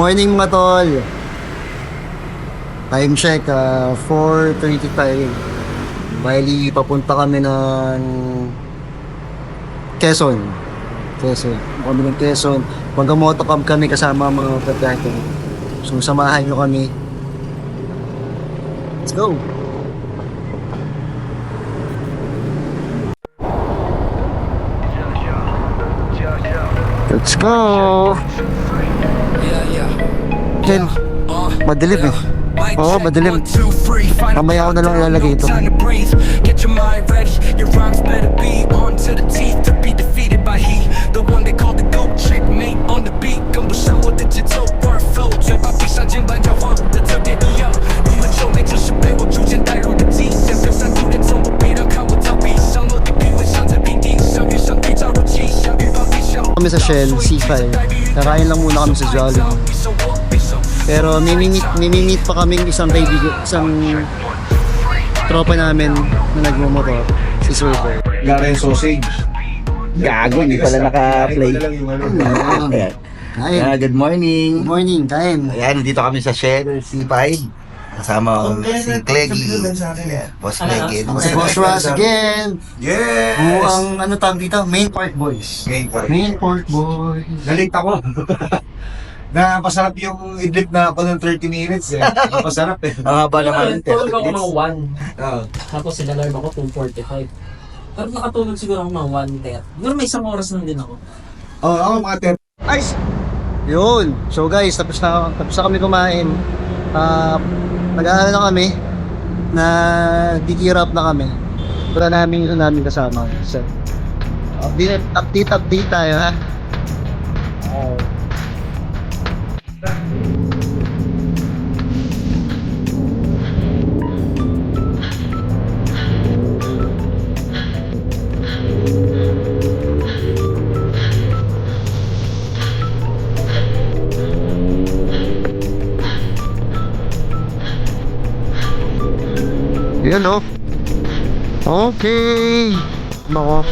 Morning mga tol. Time check, ah, 4.35. Bali, papunta kami ng Quezon. Quezon. Kami ng Quezon. Mag-motocamp kami kasama mga pagkakito. So, samahan nyo kami. Let's go! Let's go! Ken, madilim eh. Oo, oh, madilim. Mamaya ako na lang ilalagay ito. kami sa Shell, C5. Kakain lang muna kami sa Jollibee. Pero mimimit, mimimit pa kaming isang kaibigan, isang tropa namin na nagmumotor, si Surfer. Garen sausage. Gago, hindi pala naka-play. Yung ano. Ayan. Kain. Ah, good morning. Good morning, kain. Ayan, dito kami sa Shell C5. Kasama ko si Cleggy. Boss Cleggy. Si Boss Ross again. Yes! Oo, ang ano tawag dito, main part boys. Ngayon pa rin. Main part boys. Galit ako. Napasarap yung idlip na ako ng 30 minutes eh. Napasarap eh. Ang haba naman. Tulog ako mga 1. Oo. Tapos sinalarm ako 2.45. Pero nakatulog siguro ako mga 1.10. Siguro may isang oras lang din ako. Oh, ako mga 10. Ay! Yun. So guys, tapos na, tapos na kami kumain. Ah, nag-aaral na kami na dikirap na kami. Para namin yung namin kasama. So, update, update, update tayo ha. Oh. Yan oh. Okay. Nako.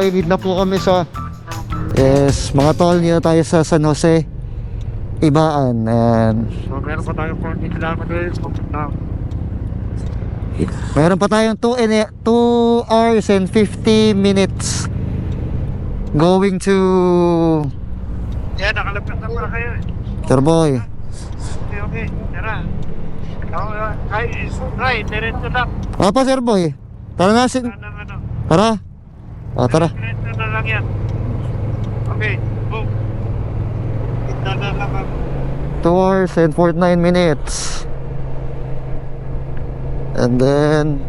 Okay, lead na po kami sa Yes, mga tol, dito tayo sa San Jose Ibaan and So, meron pa tayong 40 kilometers. Meron pa tayong 2 and 2 hours and 50 minutes going to Yan, nakalapit na pala kayo eh. Turboy. Okay, okay. Tara. Ako, ay, try, diretso lang. Apa Sir Boy? Tara na sin. Ano, ano. Tara. Ah, tara. Diretso na lang yan. Okay, boom. Ito na lang ako. 2 hours and 49 minutes. And then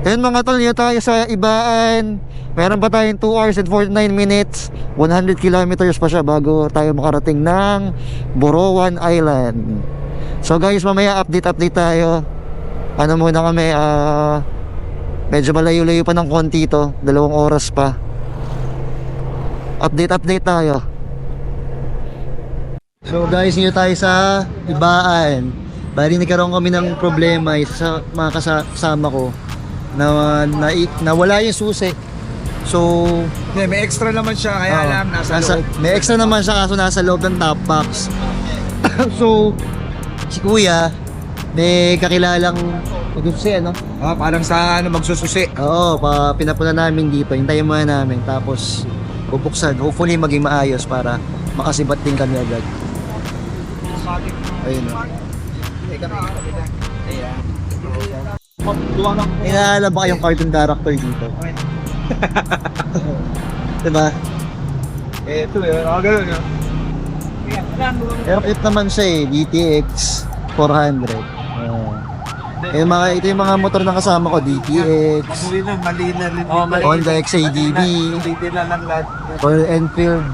Yan mga tol, dito tayo sa Ibaan. Meron pa tayong 2 hours and 49 minutes. 100 kilometers pa siya bago tayo makarating ng Borowan Island. So guys, mamaya update-update tayo. Ano muna kami, ah... medyo malayo-layo pa ng konti ito. Dalawang oras pa. Update-update tayo. So guys, dito tayo sa Ibaan. Bali nagkaroon kami ng problema isa sa mga kasa- kasama ko na, na nawala yung susi. So, Yeah, may extra naman siya, kaya Oo. alam, nasa, loob. May extra naman siya kaso nasa loob ng top box. so, si kuya, may kakilalang magsusi, ano? Ah, parang sa ano, magsususi. Oo, pa, pinapuna namin dito. Hintayin muna namin. Tapos, bubuksan. Hopefully, maging maayos para makasibat din kami agad. Ayun o. Inaalala ba kayong cartoon character dito? diba? Eh, ito eh, ah, ganun yun. Pero cute naman siya eh, GTX 400. Eh, mga, ito yung mga motor na kasama ko, DTX, Mali na, mali na rin. Oh, mali. Honda XADV, Hindi na lang lahat. Royal Enfield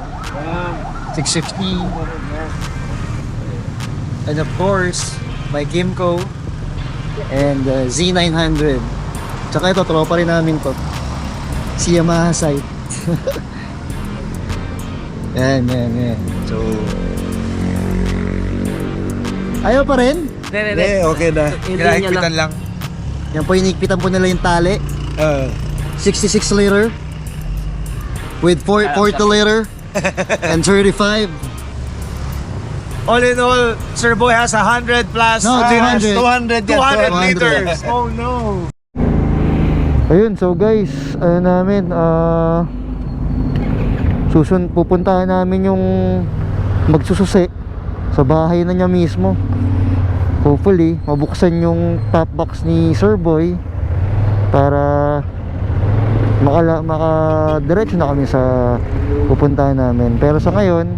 650, and of course, my Kimco, and uh, Z900. Tsaka ito, tropa rin namin to. Si Yamaha Sight. yan, yan, yan. So, ayaw pa rin. Hindi, hindi, Hindi, okay na. Hindi niya Kinahigpitan lang. Yan po, inikpitan po nila yung tali. Uh, 66 liter with 4, 40 liter and 35. all in all, Sir Boy has 100 plus. No, ah, 200. 200, yan, 200. 200 liters. Oh no. Ayun, so guys, ano namin, ah susun pupuntahan namin yung magsususi sa bahay na niya mismo. Hopefully, mabuksan yung top box ni Sir Boy para makala maka diretso na kami sa pupuntahan namin. Pero sa ngayon,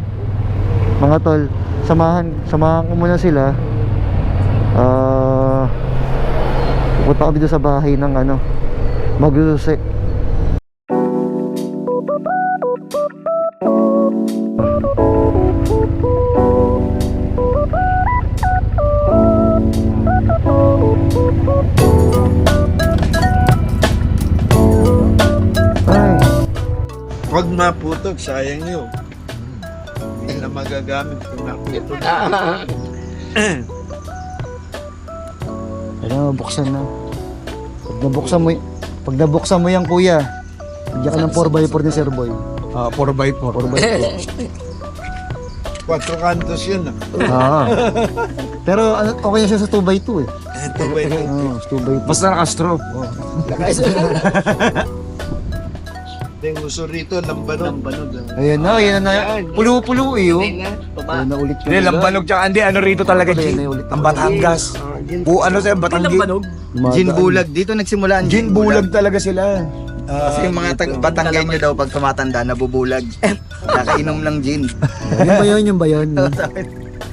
mga tol, samahan samahan ko muna sila. Ah pupunta kami doon sa bahay ng ano, magsususi. Ay, Pag maputog, sayang yun. Hindi na magagamit kung naputog. Ano, buksan na. Pag nabuksan mo, y- pag nabuksan mo yan, kuya, bigyan ka ng 4x4 ni Sir Boy. Ah, 4x4. 4x4. Quatro cantos yun. ah. ah. Pero ano, okay na siya sa 2x2 eh. Ito ba yun? Oo, 2x2. Basta naka-straw. Yung gusto rito, lambanog. Lambanog. Ayan na, ayan na. Pulo-pulo eh, oh. Ayan na ulit Hindi, lambanog tsaka hindi, ano rito talaga, G. na. Ang Batangas. Bu, ano sa'yo, Batangas. Dumadaan. Gin bulag. Dito nagsimula ang Gin bulag talaga sila. Kasi yung mga tag Batanggay nyo daw pag tumatanda, nabubulag. Kakainom ng gin. Yun ba yun, yun ba yun?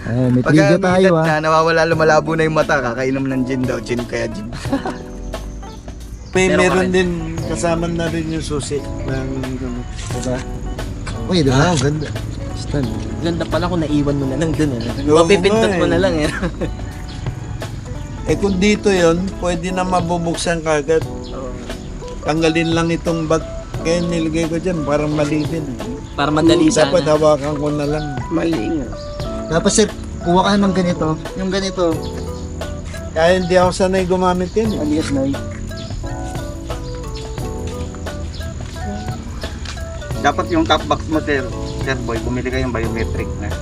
Ayan, may trivia tayo ah. na, nawawala, lumalabo na yung mata, kakainom ng gin daw. Gin kaya gin. May Meron din, kasama na rin yung susi ng, diba? Uy, di ba? ganda. Stan. Ganda pala kung naiwan mo na lang dun. Ano? Iwan mo nga eh. na lang eh. Eh kung dito yon pwede na mabubuksan kagad. Tanggalin lang itong bag. Kaya nilagay ko dyan, parang mali din. Para madali Dapat sana. hawakan ko na lang. Tapos sir, kuha ka ng ganito. Yung ganito. Kaya hindi ako sanay gumamit yan. eh. Alias na Dapat yung top box mo, sir. Sir boy, bumili kayong biometric na.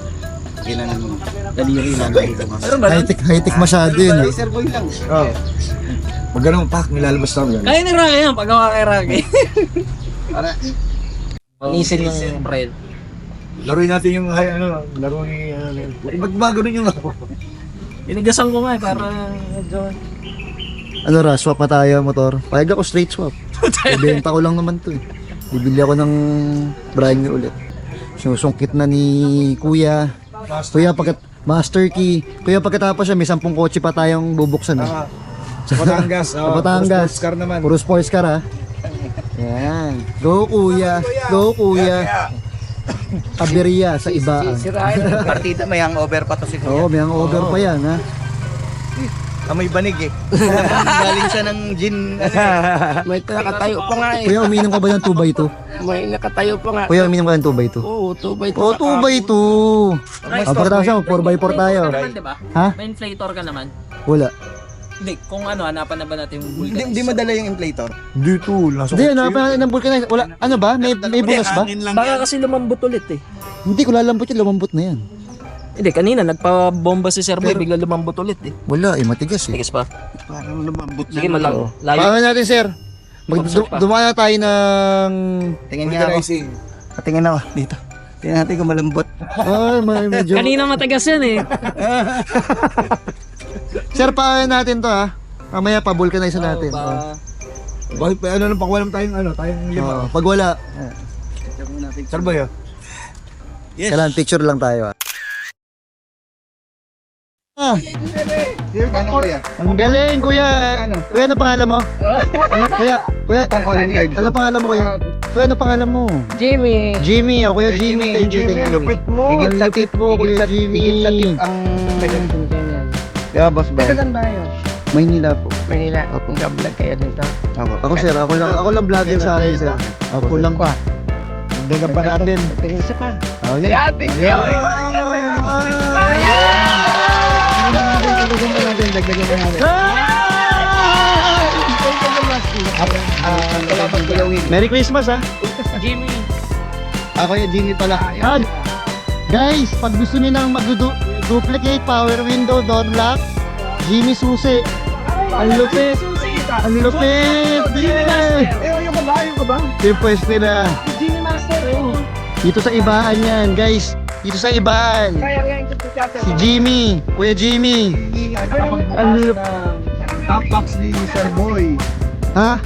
Ginanon mo. Daliri lang. Pero ba? High-tech, high-tech masyado yun ah. Sir boy lang. Oh. Pag ganun, pak, nilalabas na yan. Kaya ni Rocky yan, paggawa kay Rocky. Para, Nisin yung friend. Laruin natin yung, hay- ano, laro ni, ano, ba't ba ganun yung laro? Inigasan ko nga eh, para medyo... Ano ra, swap pa tayo motor. Payag ako straight swap. Ibenta ko lang naman to eh. Bibili ako ng brand new ulit. Sinusungkit na ni Kuya. Kuya pagkat master key. Kuya pagkatapos siya may sampung kotse pa tayong bubuksan eh. Sa Batangas. Sa Batangas. Sports car naman. Puro sports car ha. Yan. Go Kuya. Go Kuya. Kaberia sa ibaan. partida may hangover pa to si Oo, may over pa yan ha. Amoy banig eh. Galing siya ng gin. May nakatayo pa nga eh. Kuya, uminom ka ba ng 2x2? May nakatayo pa nga. Kuya, uminom ka ng 2x2? Oo, 2 by 2. Oo, 2x2. Ah, pagkatapos siya, 4x4 tayo. Naman, di ba? Ha? May inflator ka naman. Wala. Hindi, kung ano, hanapan na ba natin yung Hindi, vulcanize? hindi madala yung inflator. Dito, nasa Hindi, hanapin natin ng vulcanize. Wala, ano ba? May, may bulas ba? Baka kasi lumambot ulit eh. Hindi ko lalambot yun, lumambot na yan. Hindi, kanina nagpa-bomba si Sir Boy, bigla lumambot ulit eh. Wala, eh, matigas eh. Tigas pa. Parang lumambot na. Sige, malang. Layo. Paano natin, sir? Mag, Observe du- pa. dumaan na tayo ng... Tingin nga ako. Vulcanizing. Tingin ako dito. Tingnan natin kung malambot. Ay, may medyo... Kanina matagas yan eh. Sir, paano natin to ha? Mamaya pa vulcanize natin. Oo, pa- Bakit pa, ano, pag walang tayong, ano, tayong lima. Oh, pag wala, Saan ba yun? kailangan picture lang tayo ah. Ah, kuya. Ang galing, kuya. Kuya, ano pangalan mo? kuya, kuya, ano pangalan mo, kuya? Kuya, ano pangalan mo? Jimmy. Jimmy, ako kuya Jimmy. Thank you, thank you. mo. Higit lapit mo, kuya Jimmy. Ang Yeah, boss ba? Saan ba yun? Maynila po. Manila. Kung ka-vlog kayo dito. Ako, ako sir, ako lang, ako lang vlogger sa akin, sir. Ako lang pa. Dagan pa natin. Tingin sa pa. Oh, Si yeah. ate. Merry Christmas, ha? Jimmy. Ako yung Jimmy pala. Ah, guys, pag gusto niyo nang mag-duplicate power window, door lock, Jimmy Susi. Ang lupit. Ang lupit. Jimmy! yung malayo ka ba? Yung pwesto nila. Jimmy Master. eh. Dito sa ibaan yan, guys. Dito sa ibaan. Kaya nga yung tututyate. Si Jimmy. Kuya Jimmy. Lupit. Top box ni Sir Boy. Ha?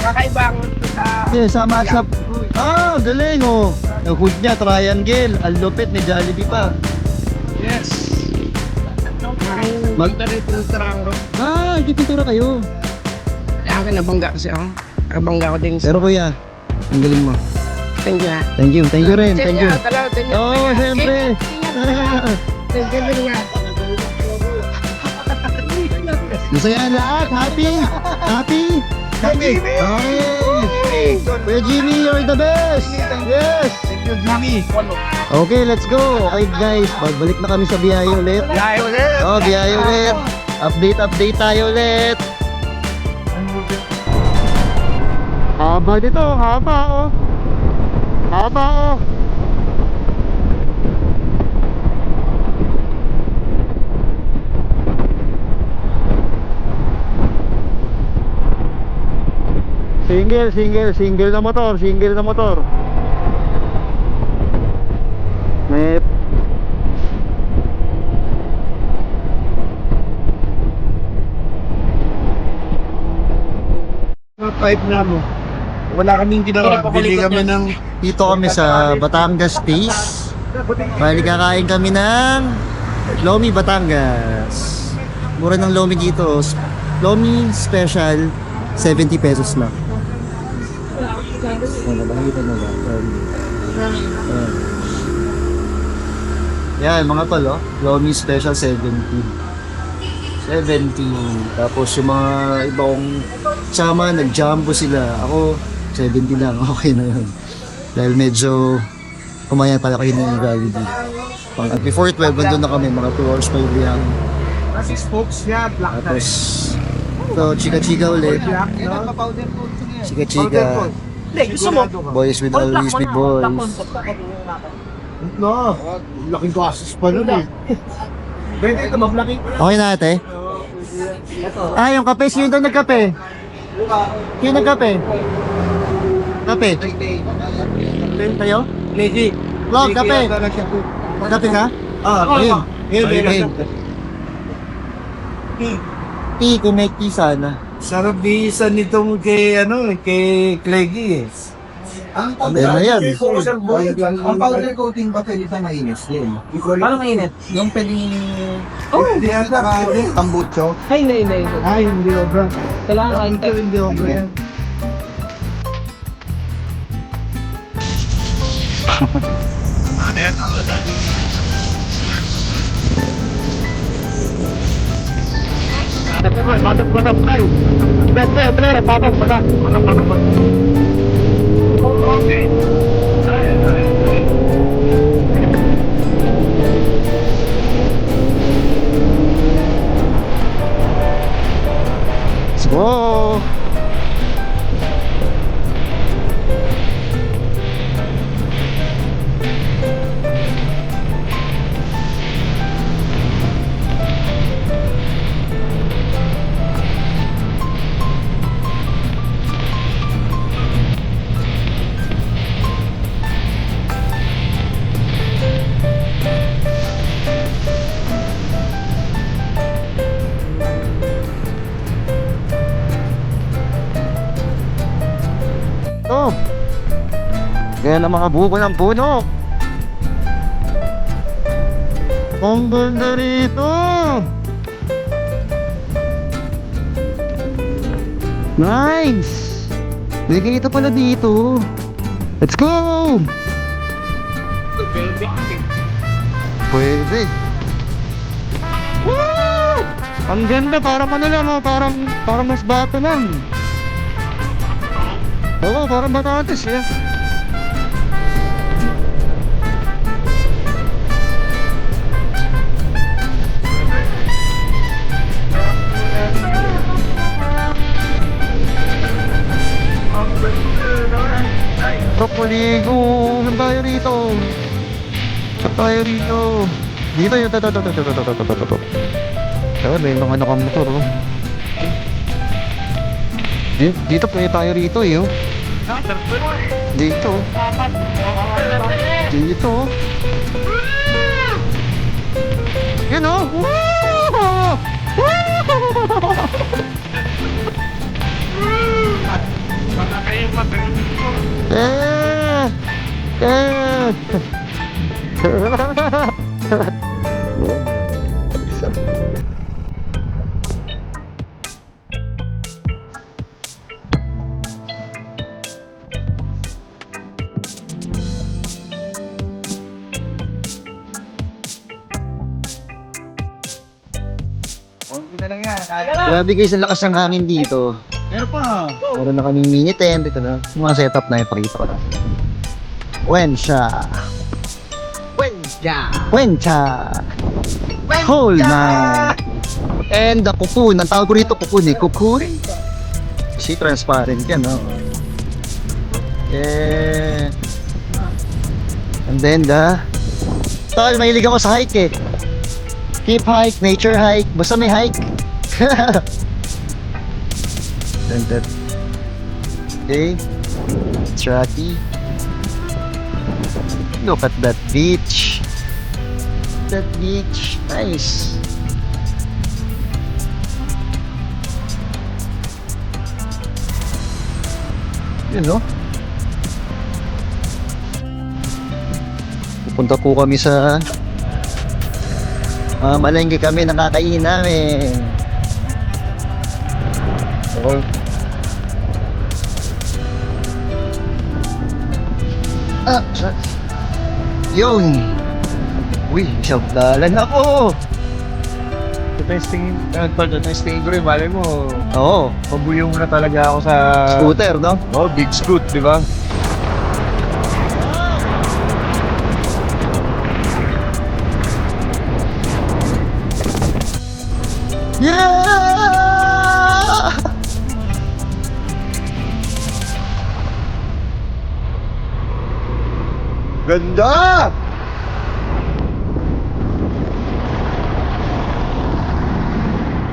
Kakaibang sa... Yeah, sama sa... Ah, galing oh. Ang hood niya, triangle. Ang lupit ni Jollibee pa. Yes. Mag-. Ah, ikipintura kayo. Akin nabangga kasi ako. Nabangga ko din sa... Pero kuya, ang galing mo. Thank you ha. Thank you, thank you rin, thank you. Thank you. Oo, oh, siyempre. Thank you very much. Masaya lahat, happy, happy. Happy! Okay. Kuya Jimmy, you're the best. Yes. Thank you, Jimmy. Okay, let's go. Okay guys, pagbalik na kami sa biyahe ulit. Biyahe ulit. Oh, biyahe ulit. Update, update tayo ulit. Haba dito, haba oh. Haba oh. Single, single, single na motor, single na motor. May Pipe na mo. Wala kaming ginawa. Bili kami ng... Dito kami sa Batangas Days. Bali kakain kami ng Lomi Batangas. Mura ng Lomi dito. Lomi special 70 pesos lang. Ano ba nakita mo ba? Ayan. Yan mga tol oh. Lomi special 70. 70. Tapos yung mga iba kong sama, nag-jumbo sila. Ako, 70 lang. Okay na yun. Dahil medyo kumaya pala kayo na yung. Pang, at before 12, nandun na kami. Mga 2 hours pa yung biyang. Kasi spokes niya, black Tapos, ito, chika-chika ulit. Chika-chika. Gusto mo? Boys will always be boys. No. Laking gastos pa nun eh. Pwede ito, mablaki. Okay na ate? Ah, yung kape. Sino daw nagkape? Sino nagkape? Kape? Tayo? Lady. Vlog, kape. Kape ka? Ah, ayun. Ayun, Ayun. ayun. Tea, kung may tea sana. Sarap di isa nitong kay, ano, kay Cleggy eh. Ang Ayun na yan. Ang powder coating ba pwede sa mainis din? Paano mainit? Yung pwedeng Oh, hindi ata. tambucho. Ay, hindi, hindi. Ay, hindi obra. Kailangan kain Hindi obra yan. Kota Pekan. Best player, Papa Kota. Kota Pekan. Kaya ng mga buko ng puno. Ang ganda rito! Nice! May kita pala dito. Let's go! Pwede. Woo! Ang ganda, parang ano lang, oh, parang, parang mas bata lang. Oo, parang batates, eh. Tayo rito? Dito yung tato tato tato tato tato tato. Ayun, may mga nakamotor oh. Dito, dito pwede tayo rito eh oh. Dito. Dito. Yan oh. Woo! Eh! Eh! Grabe guys, ang lakas ng hangin dito. Meron pa. Meron na kaming mini tent. Ito na. Mga setup na ipakita ko na. Wensha. Wensha. Whole na. And the cocoon. Ang tawag ko rito cocoon eh. Cocoon. Si transparent yan, no? Yeah. And then the... Tol, mahilig ako sa hike eh. Keep hike, nature hike. Basta may hike. Then that. Okay. It's Rocky. Look at that beach. That beach. Nice. Yun, no? Pupunta po kami sa uh, malengke kami nakakain namin. So, Ah, sa... Yun! Uy, isang dalan ako! Sa testing, uh, sa testing ko rin, malay mo, Oo, pabuyong na talaga ako sa... scooter, no? Oh, big scoot, di ba?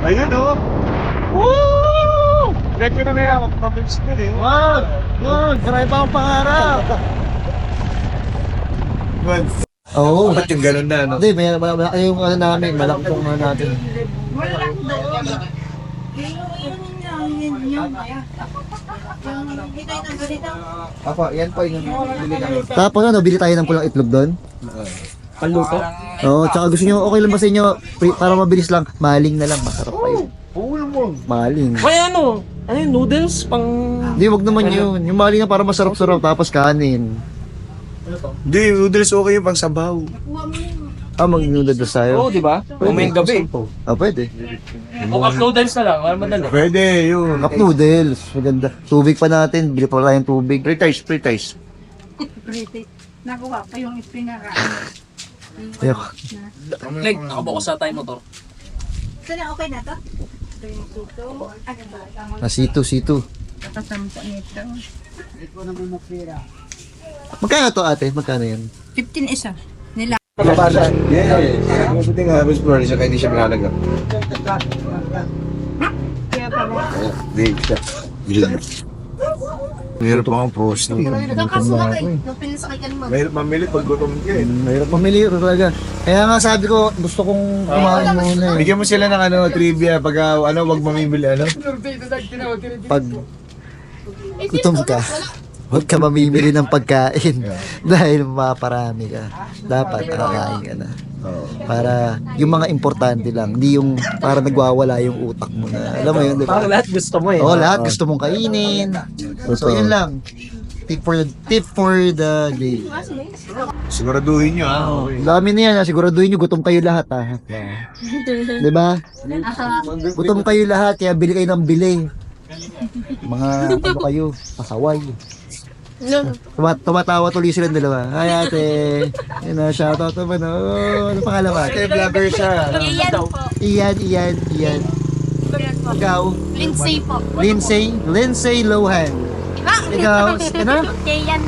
Ayun oh! Woo! Record na na yan, mapapils ko eh. Wag! Wag! Marami pa akong pangarap! Oo. Ba't yung ganun na, no? Hindi, may, may, may, yung ano namin, malaki pong ano natin. Ako, yan po yung bili kami. Tapos ano, bili tayo ng pulang itlog doon? Panluto. Oo, tsaka gusto nyo, okay lang ba sa inyo, pre- para mabilis lang, maling na lang, masarap pa yun. Oo naman. Maling. May ano? Ano yung noodles? Pang... Hindi, wag naman yun. Yung maling na para masarap-sarap, tapos kanin. Hindi, noodles okay yung pang sabaw. Ah, mag-noodles Oo, tayo? di ba? Umayang gabi. Ah, pwede. O cup noodles na lang. Wala madali. Pwede, yun. Cup noodles, maganda. Tubig pa natin, bili pa tayong tubig. Pre-tice, pre-tice. Nakuha pa yung ipinaka. Ayoko. Like, nakabukas sa tayo motor. So na okay na to? Ano ba? Ah, situ, situ. Kasampo nito. Magkano to ate? Magkano yan? 15 isa. Nila. Yes. Mabuti nga, Miss Flores, kaya hindi siya malalagap. Kaya pala. Hindi siya. Mahirap akong post. Nakasumakay. Nung pinasakay ka naman. Mahirap mamili pag gutom ka eh. Mahirap pamili ito talaga. Kaya nga sabi ko, gusto kong kumain muna eh. Bigyan mo sila ng ano, trivia pag ah, ano, wag mamimili ano. Pag gutom ka, huwag ka mamimili ng pagkain dahil maparami ka. Dapat kakain ka na. Para yung mga importante lang, hindi yung para nagwawala yung utak mo na. Alam mo yun, di ba? Parang lahat gusto mo eh. Oo, lahat gusto mong kainin. So, yun lang. Tip for the, tip for the day. Siguraduhin nyo ha. Dami na yan, ha. siguraduhin nyo, gutom kayo lahat ha. Di ba? Gutom kayo lahat, kaya bili kayo ng bili. Mga ano kayo, pasaway. Tuma tumatawa tuloy silang dalawa. Hi ate. Yan na, shoutout naman. Oh, ano pangalan mo? Ate, vlogger siya. Iyan po. Iyan, Iyan, Iyan. Ikaw? Lindsay po. Lindsay? Lindsay Lohan. Ikaw? Ano? Kayan.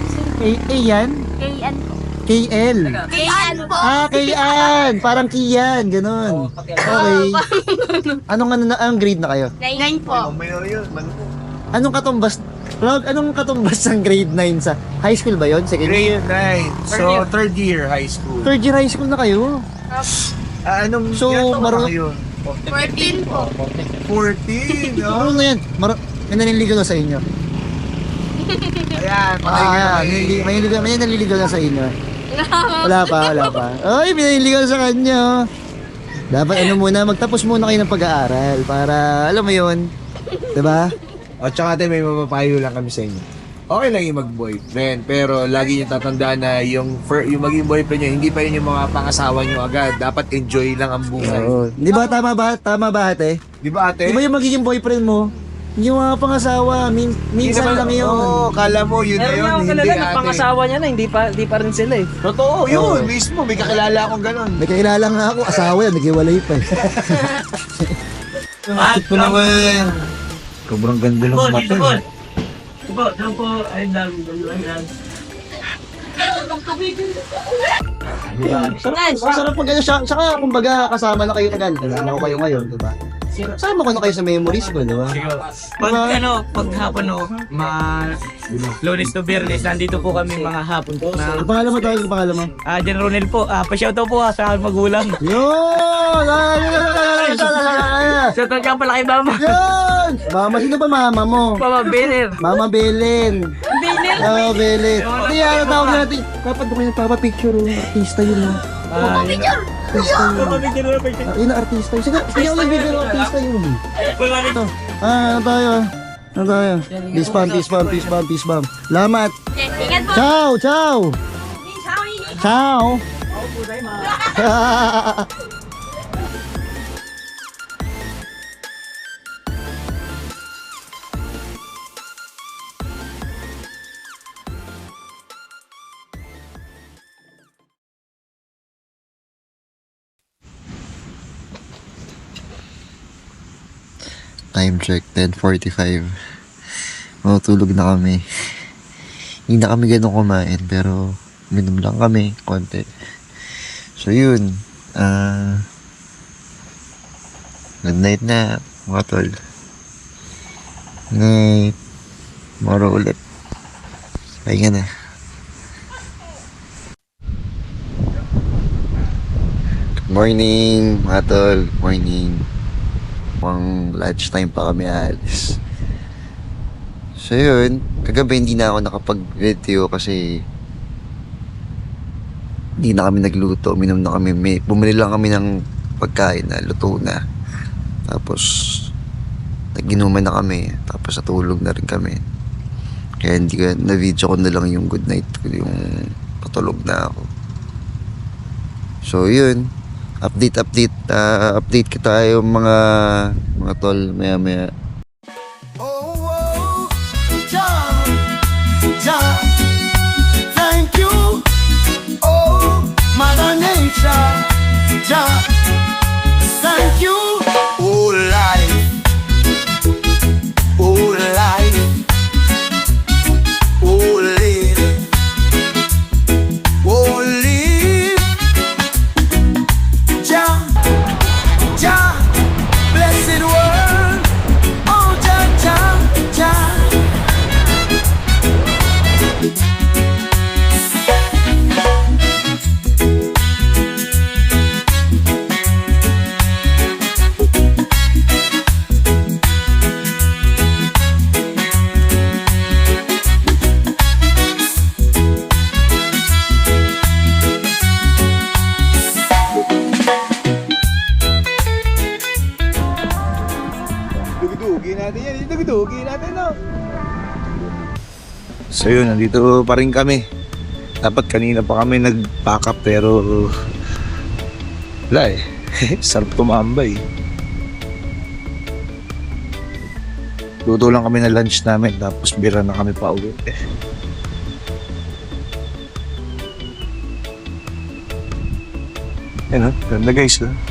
Iyan? Kayan po. KL. Kayan po. Ah, Kian. Parang Kian. Ganun. Okay. Anong ano na, anong grade na kayo? Nine po. Man- Anong katumbas? Rob, anong katumbas ng grade 9 sa high school ba yon? Second year? Grade 9. So, third year high school. Third year high school na kayo. Ah, anong So, taon marunong- ngayon? 14 po. 14. Ano Oh. na yan? Mar may naniligaw na sa inyo. Ayan, Ah, may, naniligaw- may naniligaw na sa inyo. Wala pa, wala pa. Ay, may naniligaw sa kanya. Dapat ano muna, magtapos muna kayo ng pag-aaral para, alam mo yun, 'di ba? O tsaka ate, may mapapayo lang kami sa inyo. Okay lang yung mag-boyfriend, pero lagi niyo tatandaan na yung, fir- yung maging boyfriend niyo, hindi pa yun yung mga pangasawa niyo agad. Dapat enjoy lang ang buhay. Oo. Di ba tama ba? Tama ba ate? Di ba ate? Di ba yung magiging boyfriend mo? Yung mga pangasawa, min Hindi minsan naman- lang yun. Oo, kala mo yun na Meron yun. nga akong Hindi kalala na ate. pangasawa niya na, hindi pa, hindi pa rin sila eh. Totoo, yun. Mismo, may kakilala akong ganun. May kakilala nga ako, asawa yan, naghiwalay pa eh. Ito naman. Sobrang ganda ng mata. eh. Po, doon po, ay lang, ay lang. Sarap, sarap pag gano'n siya. Saka, kumbaga, kasama na kayo tagal. Kasama ko kayo ngayon, di ba? Sama ko na kayo sa memories ko, di ba? Pag Diba? ano, pag hapon o, ma Lunes to Biyernes, nandito po kami mga hapon po Ang na pangalan mo tayo, ang pangalan mo? Ah, Jan Ronel po. Ah, pa-shoutout po ah, sa aking magulang. Yun! Ay, ay, ay, ay, ay, ay, ay. Shoutout ka pala kay mama. Yun! Mama, sino ba mama mo? Mama Bener. Mama Belen. Bener. Oo, Belen. Hindi, ano tawag natin? Dapat ko kayo nagpapapicture, oh. artista yun. Ah, Artista yun. Ah, Yun ang artista yun. Sige, sige ako nagbibiro, artista yun. Ito. Ah, ano tayo? Ano tayo? Peace bomb, peace bomb, peace bomb, peace bomb. Lamat. Po. Ciao, ciao. Ciao. Time check, 10.45. Matutulog na kami. Hindi na kami ganun kumain, pero minom lang kami, konti. So yun, ah good night na, mga tol. Night. Tomorrow ulit. Pahinga na. Good morning, mga tol. Morning. Pang lunchtime pa kami alis. So yun, kagabi hindi na ako nakapag-video kasi hindi na kami nagluto, uminom na kami, may, bumili lang kami ng pagkain na luto na. Tapos, naginuman na kami, tapos natulog na rin kami. Kaya hindi ko, na-video ko na lang yung good night yung patulog na ako. So yun, update, update, ah, update kita tayo mga, mga tol, maya maya. Thank you, oh Mother Nature. Thank you, So yun, nandito pa rin kami. Dapat kanina pa kami nag-pack up pero wala eh. Sarap tumambay. Luto lang kami ng lunch namin tapos bira na kami pa uwi. Oh, ganda guys. Oh.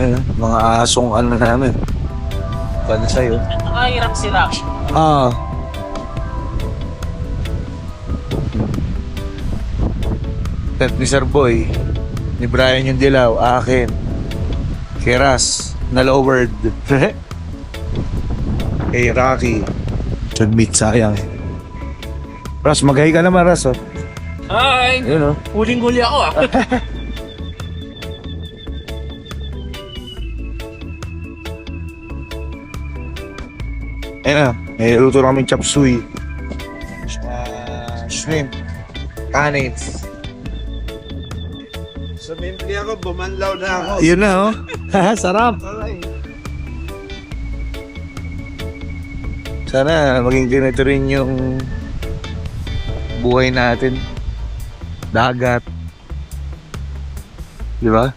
Ayun, mga asong ano namin. Paano sa'yo? Nakahirap sila. Ah. Tent ni Sir Boy, ni Brian yung dilaw, akin. Keras, na lowered. Kay Rocky. John Meat, sayang. Ras, maghay ka naman, Ras. Oh. Hi! Yun, oh. Huling-huli ako ah. Ayun na, may luto na kami chop suey. Uh, shrimp. Canins. Sumimple ako, bumanlaw na ako. Yun na, oh. Sarap. Sana maging ganito rin yung buhay natin. Dagat. Di ba?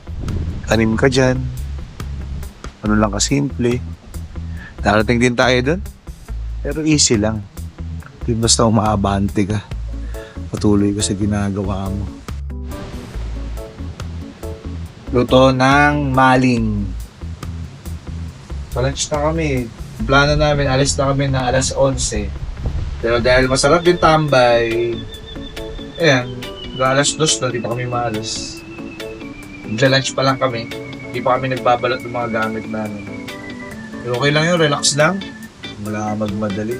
Tanim ka dyan. Ano lang kasimple. Darating din tayo doon. Pero easy lang. Di basta umaabante ka. Patuloy ka sa ginagawa mo. Luto ng maling. Palunch na kami. Plano namin, alis na kami na alas 11. Pero dahil masarap yung tambay, ayan, alas 2 na, di pa kami maalas. Magla-lunch pa lang kami. Hindi pa kami nagbabalot ng mga gamit namin. Okay lang yun, relax lang. Wala magmadali.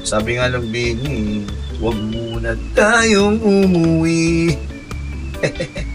Sabi nga ng Bini, huwag muna tayong umuwi.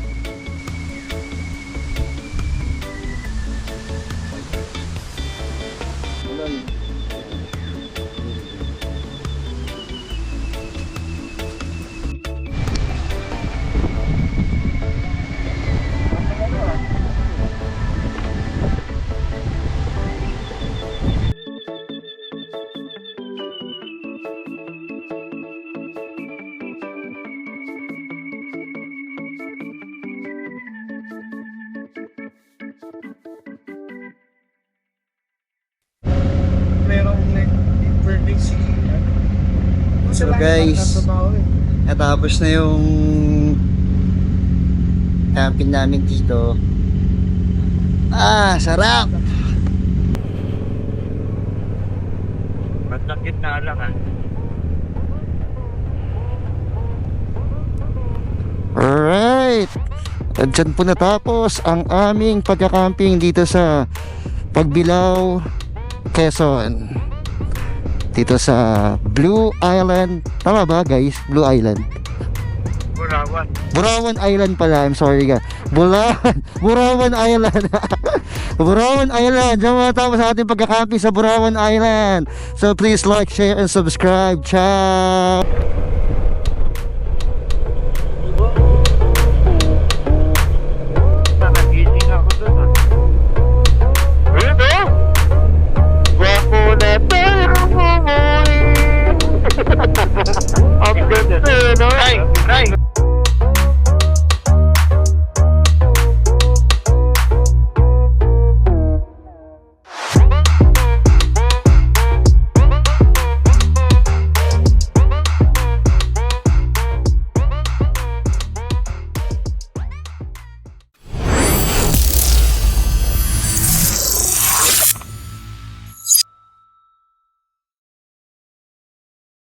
guys, natapos na yung camping namin dito. Ah, sarap! Bandang gitna lang ah. Alright! At dyan po natapos ang aming pagkakamping dito sa Pagbilao, Quezon. Dito sa Blue Island. Tama ba guys? Blue Island. Burawan. Burawan Island pala. I'm sorry ka. Bulawan. Burawan Island. Burawan Island. Diyan matapos sa ating pagkakamping sa Burawan Island. So please like, share, and subscribe. Ciao!